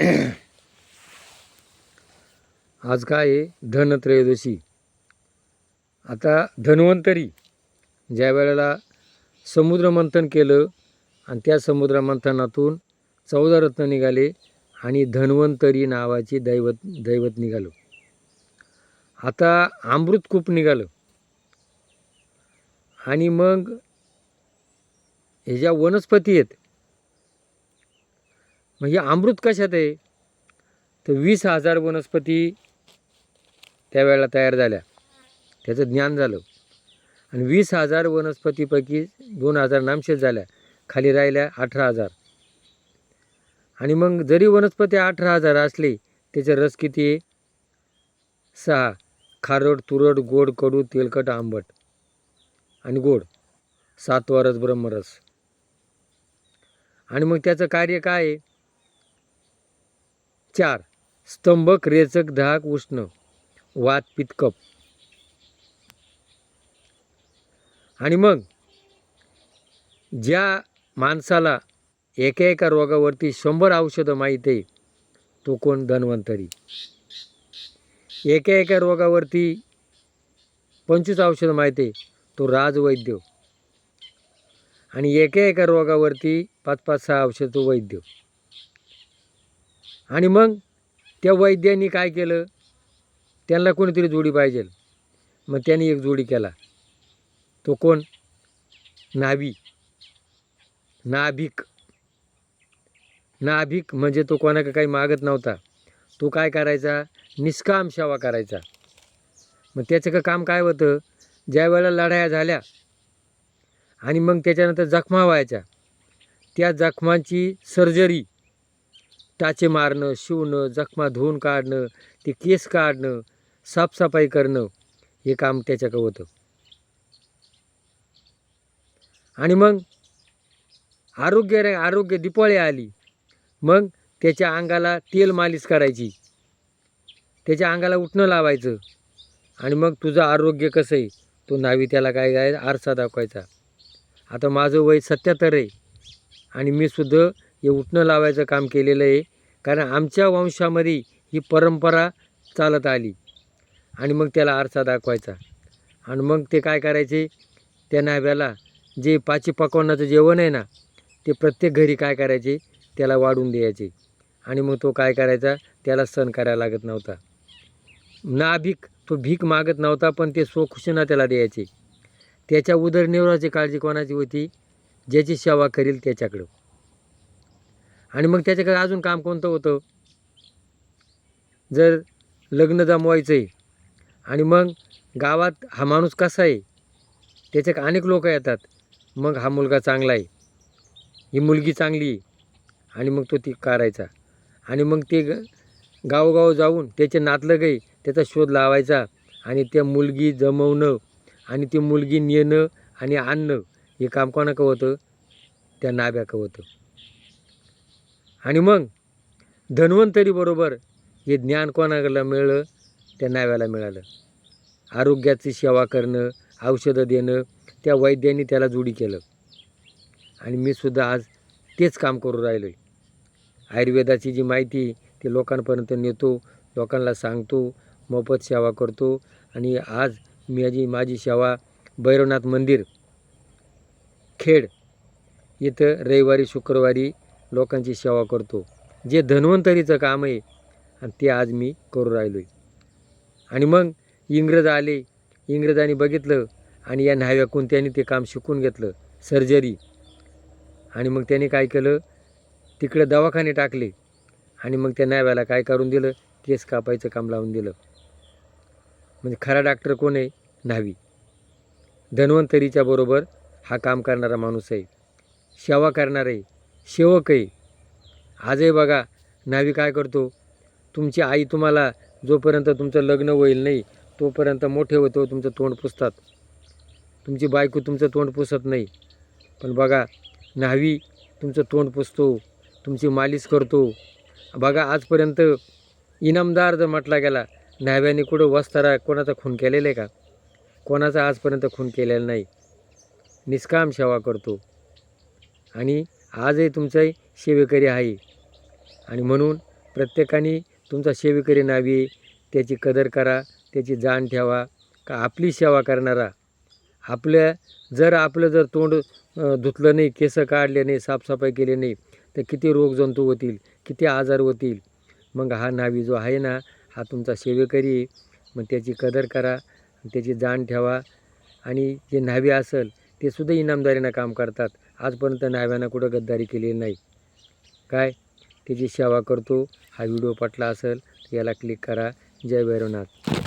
आज काय आहे? धनत्रयोदशी आता धन्वंतरी ज्या वेळेला समुद्रमंथन केलं आणि त्या समुद्रमंथनातून चौदा रत्न निघाले आणि धन्वंतरी नावाची दैवत दैवत निघालं. आता अमृत खूप निघालं. आणि मग हे ज्या वनस्पती आहेत मग हे अमृत कशात आहे? तर वीस हजार वनस्पती त्यावेळेला तयार झाल्या. त्याचं ज्ञान झालं. आणि वीस हजार वनस्पतीपैकी दोन हजार नामशेष झाल्या. खाली राहिल्या अठरा हजार. आणि मग जरी वनस्पती अठरा हजार असली त्याचे रस किती आहे? सहा. खारट तुरट गोड कडू तेलकट आंबट. आणि गोड. सातवा रस ब्रह्मरस. आणि मग त्याचं कार्य काय आहे? चार. स्तंभक रेचक धाक उष्ण. वात पितकप. आणि मग ज्या माणसाला एका एका रोगावरती शंभर औषधं माहीत आहे तो कोण धन्वंतरी? एका एका रोगावरती पंचवीस औषधं माहीत आहे तो राजवैद्य. आणि एका एका रोगावरती पाच पाच सहा औषध तो वैद्य. आणि मग त्या वैद्यांनी काय केलं? त्यांना कोणीतरी जोडी पाहिजे मग त्यांनी एक जोडी केला. तो कोण? नाभी. नाभिक. नाभिक म्हणजे तो कोणाकडे काही मागत नव्हता. तो काय करायचा? निष्काम सेवा करायचा. मग त्याचं का काम काय होतं? ज्या वेळेला लढाया झाल्या आणि मग त्याच्यानंतर जखमा व्हायच्या. त्या जखमांची सर्जरी टाचे मारणं शिवणं जखमा धुवून काढणं ते केस काढणं साफसफाई करणं हे काम त्याच्याकडं होतं. आणि मग आरोग्य रे आरोग्य दिपाळी आली. मग त्याच्या अंगाला तेल मालिश करायची. त्याच्या अंगाला उठणं लावायचं. आणि मग तुझं आरोग्य कसं आहे? तो नावी त्याला काय काय आरसा दाखवायचा. आता माझं वय सत्याहत्तर आहे. आणि मी सुद्धा हे उठणं लावायचं काम केलेलं आहे. कारण आमच्या वंशामध्ये ही परंपरा चालत आली. आणि मग त्याला आरसा दाखवायचा. आणि मग ते काय करायचे? त्या नाव्याला जे पाची पकवानाचं जेवण आहे ना ते प्रत्येक घरी काय करायचे? त्याला वाढून द्यायचे. आणि मग तो काय करायचा? त्याला सण करायला लागत नव्हता. ना भीक तो भीक मागत नव्हता पण ते स्वखुशीनं त्याला द्यायचे. त्याच्या उदरनिर्वाहाची काळजी कोणाची होती? ज्याची सेवा करील त्याच्याकडं. आणि मग त्याच्याकडे अजून काम कोणतं होतं? जर लग्न जमवायचं आहे आणि मग गावात हा माणूस कसा आहे? त्याच्यात अनेक लोक येतात. मग हा मुलगा चांगला आहे. ही मुलगी चांगली आहे. आणि मग तो ती करायचा आणि मग ते ग गावोगाव जाऊन त्याचे नातलं गाई त्याचा शोध लावायचा. आणि त्या मुलगी जमवणं आणि ती मुलगी नेणं आणि आणणं हे काम कोणाकं होतं? त्या नाभ्याकं होतं. आणि मग धन्वंतरीबरोबर हे ज्ञान कोणाकडलं मिळलं? त्या नाव्याला मिळालं. आरोग्याची सेवा करणं औषधं देणं त्या वैद्यांनी त्याला जोडी केलं. आणि मी सुद्धा आज तेच काम करू राहिलो आहे आयुर्वेदाची जी माहिती ती लोकांपर्यंत नेतो लोकांना सांगतो मोफत सेवा करतो. आणि आज मी माझी माझी सेवा भैरवनाथ मंदिर खेड इथं रविवारी शुक्रवारी लोकांची सेवा करतो. जे धन्वंतरीचं काम आहे आणि ते आज मी करू राहिलो आहे आणि मग इंग्रज आले इंग्रजांनी बघितलं आणि या न्हाव्याकून त्यांनी ते काम शिकून घेतलं सर्जरी. आणि मग त्यांनी काय केलं? तिकडं दवाखाने टाकले. आणि मग त्या न्हाव्याला काय करून दिलं? केस कापायचं काम लावून दिलं. म्हणजे खरा डॉक्टर कोण आहे? न्हावी. धन्वंतरीच्या बरोबर हा काम करणारा माणूस आहे. सेवा करणार आहे सेवकही आजही बघा न्हावी काय करतो? तुमची आई तुम्हाला जोपर्यंत तुमचं लग्न होईल नाही तोपर्यंत मोठे होतो तुमचं तोंड पुसतात. तुमची बायको तुमचं तोंड पुसत नाही. पण बघा न्हावी तुमचं तोंड पुसतो तुमची मालिश करतो. बघा आजपर्यंत इनामदार जर म्हटला गेला न्हाव्याने कुठं वस्तारा कोणाचा खून केलेला आहे का? कोणाचा आजपर्यंत खून केलेला नाही? निष्काम सेवा करतो. आणि आजही तुमचाही सेवेकरी आहे. आणि म्हणून प्रत्येकाने तुमचा सेवेकरी नावी त्याची कदर करा त्याची जाण ठेवा का आपली सेवा करणारा. आपल्या जर आपलं जर तोंड धुतलं नाही केस काढले नाही साफसफाई केली नाही तर किती रोगजंतू होतील किती आजार होतील. मग हा नावी जो आहे ना हा तुमचा सेवेकरी मग त्याची कदर करा त्याची जाण ठेवा. आणि जे न्हावी असेल ते सुद्धा इनामदारीनं काम करतात. आजपर्यंत न्हाव्यानं कुठं गद्दारी केली नाही. काय? त्याची सेवा करतो. हा व्हिडिओ पटला असेल याला क्लिक करा. जय भैरवनाथ.